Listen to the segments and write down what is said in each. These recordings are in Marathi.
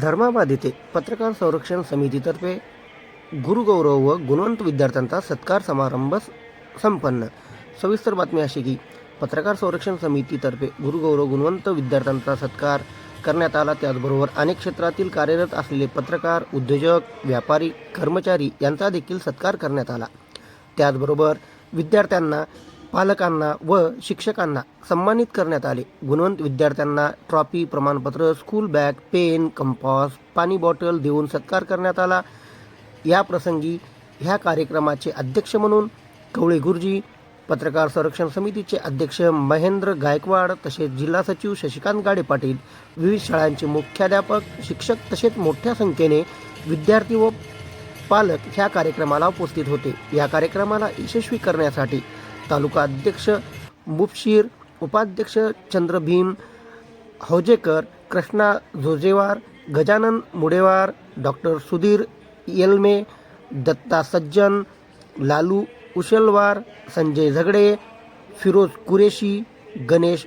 धर्माबाद येथे पत्रकार संरक्षण समितीतर्फे गुरुगौरव व गुणवंत विद्यार्थ्यांचा सत्कार समारंभ संपन्न. सविस्तर बातमी अशी की पत्रकार संरक्षण समितीतर्फे गुरुगौरव गुणवंत विद्यार्थ्यांचा सत्कार करण्यात आला. त्याचबरोबर अनेक क्षेत्रातील कार्यरत असलेले पत्रकार उद्योजक व्यापारी कर्मचारी यांचा देखील सत्कार करण्यात आला. त्याचबरोबर विद्यार्थ्यांना पालकांना व शिक्षकांना सन्मानित करण्यात आले. गुणवंत विद्यार्थ्यांना ट्रॉफी प्रमाणपत्र स्कूल बॅग पेन कंपास पाणी बॉटल देऊन सत्कार करण्यात आला. या प्रसंगी ह्या कार्यक्रमाचे अध्यक्ष म्हणून कवळे गुरुजी पत्रकार संरक्षण समितीचे अध्यक्ष महेंद्र गायकवाड तसेच जिल्हा सचिव शशिकांत गाडे पाटील विविध शाळांचे मुख्याध्यापक शिक्षक तसेच मोठ्या संख्येने विद्यार्थी व पालक ह्या कार्यक्रमाला उपस्थित होते. या कार्यक्रमाला यशस्वी करण्यासाठी तालुका अध्यक्ष मुपशीर उपाध्यक्ष चंद्रभीम हौजेकर कृष्णा झोजेवार गजानन मुडेवार डॉक्टर सुधीर येलमे दत्ता सज्जन लालू उशलवार संजय झगडे फिरोज कुरेशी गणेश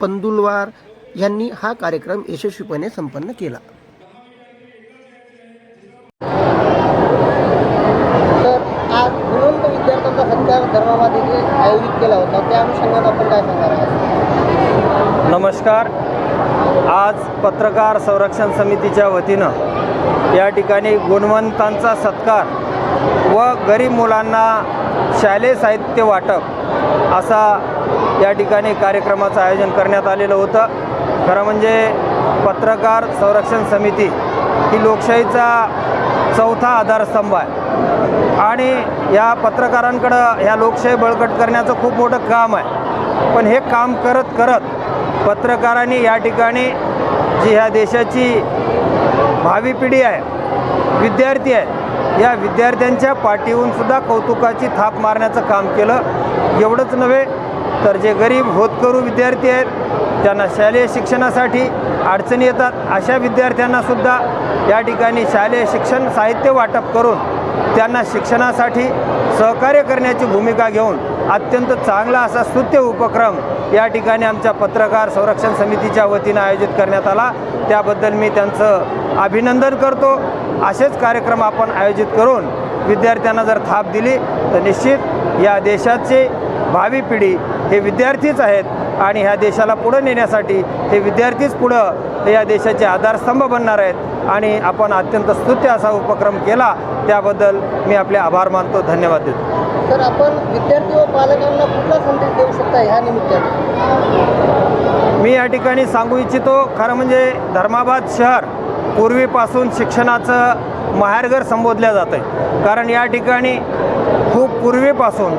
पंदुलवार यांनी हा कार्यक्रम यशस्वीपणे संपन्न केला तर आज गुणवंत विद्यार्थ्यांचा सत्कार धर्माबाद येथे आयोजित केला होता त्या अनुषंगाने आपण काय सांगणार आहात नमस्कार. आज पत्रकार संरक्षण समितीच्या वतीनं या ठिकाणी गुणवंतांचा सत्कार व गरीब मुलांना शालेय साहित्य वाटप असा या ठिकाणी कार्यक्रमाचं आयोजन करण्यात आलेलं होतं. खरं म्हणजे पत्रकार संरक्षण समिती ही लोकशाहीचा चौथा आधारस्तंभ आहे. आणि या पत्रकारांकडं ह्या लोकशाही बळकट करण्याचं खूप मोठं काम आहे. पण हे काम करत करत पत्रकारांनी या ठिकाणी जी ह्या देशाची भावी पिढी आहे विद्यार्थी आहेत या विद्यार्थ्यांच्या पाठीहून सुद्धा कौतुकाची थाप मारण्याचं काम केलं. एवढंच नव्हे तर जे गरीब होतकरू विद्यार्थी आहेत त्यांना शालेय शिक्षणासाठी अडचणी येतात. अशा विद्यार्थ्यांनासुद्धा या ठिकाणी शालेय शिक्षण साहित्य वाटप करून त्यांना शिक्षणासाठी सहकार्य करण्याची भूमिका घेऊन अत्यंत चांगला असा स्तुत्य उपक्रम या ठिकाणी आमच्या पत्रकार संरक्षण समितीच्या वतीनं आयोजित करण्यात आला. त्याबद्दल मी त्यांचं अभिनंदन करतो. असेच कार्यक्रम आपण आयोजित करून विद्यार्थ्यांना जर थाप दिली तर निश्चित या देशाचे भावी पिढी हे विद्यार्थीच आहेत आणि ह्या देशाला पुढं नेण्यासाठी हे विद्यार्थीच पुढं या देशाचे आधारस्तंभ बनणार आहेत. आणि आपण अत्यंत स्तुत्य असा उपक्रम केला त्याबद्दल मी आपले आभार मानतो. धन्यवाद देतो. तर आपण विद्यार्थी व पालकांना कुठला संदेश देऊ शकता ह्या निमित्ताने? मी या ठिकाणी सांगू इच्छितो खरं म्हणजे धर्माबाद शहर पूर्वीपासून शिक्षणाचं माहेरघर संबोधलं जातं आहे कारण या ठिकाणी खूप पूर्वीपासून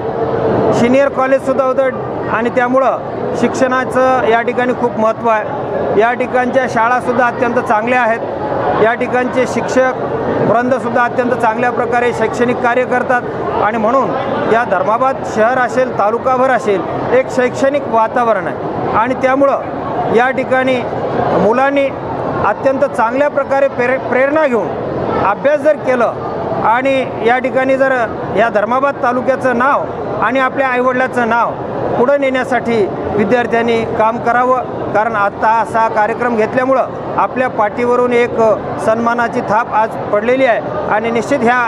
सिनियर कॉलेजसुद्धा होतं आणि त्यामुळं शिक्षणाचं या ठिकाणी खूप महत्त्व आहे. या ठिकाणच्या शाळासुद्धा अत्यंत चांगल्या आहेत. या ठिकाणचे शिक्षक वृंदसुद्धा अत्यंत चांगल्या प्रकारे शैक्षणिक कार्य करतात. आणि म्हणून या धर्माबाद शहर असेल तालुकाभर असेल एक शैक्षणिक वातावरण आहे. आणि त्यामुळं या ठिकाणी मुलांनी अत्यंत चांगल्या प्रकारे प्रे प्रेरणा घेऊन अभ्यास जर केलं आणि या ठिकाणी जर या धर्माबाद तालुक्याचं नाव आणि आपल्या आईवडिलाचं नाव पुढं नेण्यासाठी विद्यार्थ्यांनी काम करावं. कारण आत्ता असा कार्यक्रम घेतल्यामुळं आपल्या पाठीवरून एक सन्मानाची थाप आज पडलेली आहे. आणि निश्चित ह्या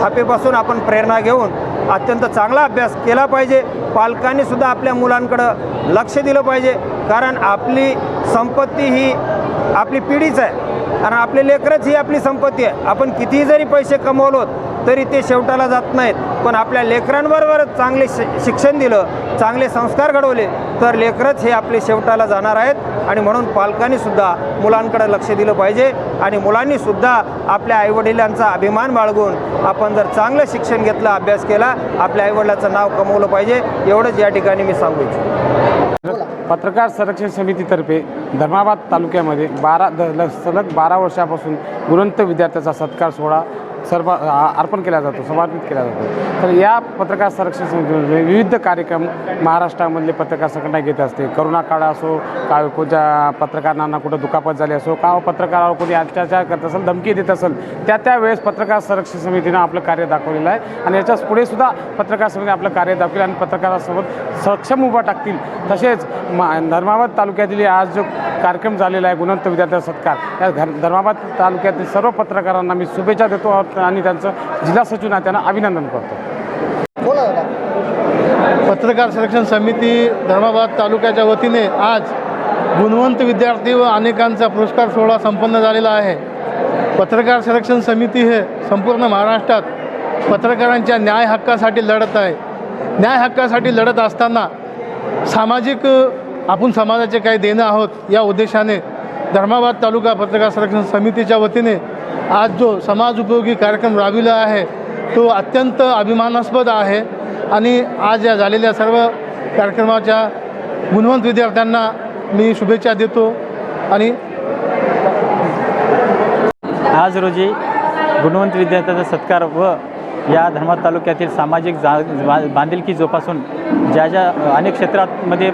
थापेपासून आपण प्रेरणा घेऊन अत्यंत चांगला अभ्यास केला पाहिजे. पालकांनीसुद्धा आपल्या मुलांकडं लक्ष दिलं पाहिजे. कारण आपली संपत्ती ही आपली पिढीच आहे. कारण आपले लेकरच ही आपली संपत्ती आहे. आपण कितीही जरी पैसे कमवलोत तरी ते शेवटाला जात नाहीत. पण आपल्या लेकरांबरोबर चांगले शि शिक्षण दिलं चांगले संस्कार घडवले तर लेकरच हे आपले शेवटाला जाणार आहेत. आणि म्हणून पालकांनीसुद्धा मुलांकडे लक्ष दिलं पाहिजे. आणि मुलांनीसुद्धा आपल्या आईवडिलांचा अभिमान बाळगून आपण जर चांगलं शिक्षण घेतलं अभ्यास केला आपल्या आईवडिलाचं नाव कमवलं पाहिजे. एवढंच या ठिकाणी मी सांगू इच्छितो. पत्रकार संरक्षण समितीतर्फे धर्माबाद तालुक्यामध्ये बारा द ल सलग बारा वर्षापासून गुरंत विद्यार्थ्याचा सत्कार सोहळा सर्व अर्पण केला जातो समर्पित केला जातो. तर या पत्रकार संरक्षण समितीमध्ये विविध कार्यक्रम महाराष्ट्रामधले पत्रकार संघटना घेत असते. करोना काळ असो का कोणत्या पत्रकारांना कुठं दुखापत झाली असो का पत्रकारावर कोणी अत्याचार करत असेल धमकी देत असेल त्या त्यावेळेस पत्रकार संरक्षण समितीनं आपलं कार्य दाखवलेलं आहे. आणि याच्यापुढे सुद्धा पत्रकार समिती आपलं कार्य दाखवेल आणि पत्रकारासोबत सक्षम उभा टाकतील. तसेच मा धर्माबाद तालुक्यातील आज जो कार्यक्रम झालेला आहे गुणवंत विद्यार्थ्यांचा सत्कार. या घर धर्माबाद तालुक्यातील सर्व पत्रकारांना मी शुभेच्छा देतो आणि त्यांचं जिल्हा सचिव नात्यानं अभिनंदन करतो. बोला पत्रकार संरक्षण समिती धर्माबाद तालुक्याच्या वतीने आज गुणवंत विद्यार्थी व अनेकांचा पुरस्कार सोहळा संपन्न झालेला आहे. पत्रकार संरक्षण समिती हे संपूर्ण महाराष्ट्रात पत्रकारांच्या न्याय हक्कासाठी लढत आहे. न्याय हक्कासाठी लढत असताना सामाजिक आपण समाजाचे काही देणं आहोत या उद्देशाने धर्माबाद तालुका पत्रकार संरक्षण समितीच्या वतीने आज जो समाज उपयोगी कार्यक्रम राबविला आहे तो अत्यंत अभिमानास्पद आहे. आणि आज या झालेल्या सर्व कार्यक्रमाच्या गुणवंत विद्यार्थ्यांना मी शुभेच्छा देतो. आणि आज रोजी गुणवंत विद्यार्थ्यांचा सत्कार व या धर्मात तालुक्यातील सामाजिक जा बांधिलकी जोपासून ज्या ज्या अनेक क्षेत्रामध्ये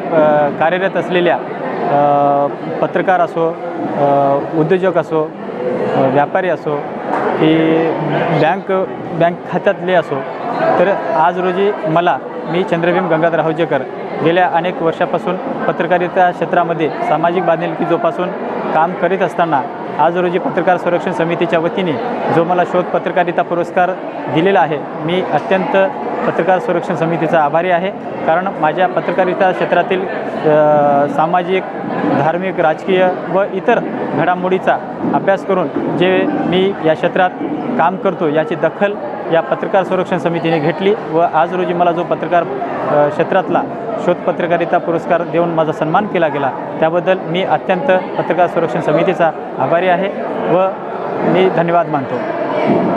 कार्यरत असलेल्या पत्रकार असो उद्योजक असो व्यापारी असो की बँक बँक खात्यातले असो तर आज रोजी मला मी चंद्रभीम गंगाधर हौजेकर गेल्या अनेक वर्षापासून पत्रकारिता क्षेत्रामध्ये सामाजिक बांधिलकी जोपासून काम करीत असताना आज रोजी पत्रकार संरक्षण समितीच्या वतीने जो मला शोध पत्रकारिता पुरस्कार दिलेला आहे मी अत्यंत पत्रकार संरक्षण समितीचा आभारी आहे. कारण माझ्या पत्रकारिता क्षेत्रातील सामाजिक धार्मिक राजकीय व इतर घडामोडीचा अभ्यास करून जे मी या क्षेत्रात काम करतो याची दखल या पत्रकार संरक्षण समितीने घेतली व आज रोजी मला जो पत्रकार क्षेत्रातला शोध पत्रकारिता पुरस्कार देऊन माझा सन्मान केला गेला त्याबद्दल मी अत्यंत पत्रकार संरक्षण समितीचा आभारी आहे व मी धन्यवाद मानतो.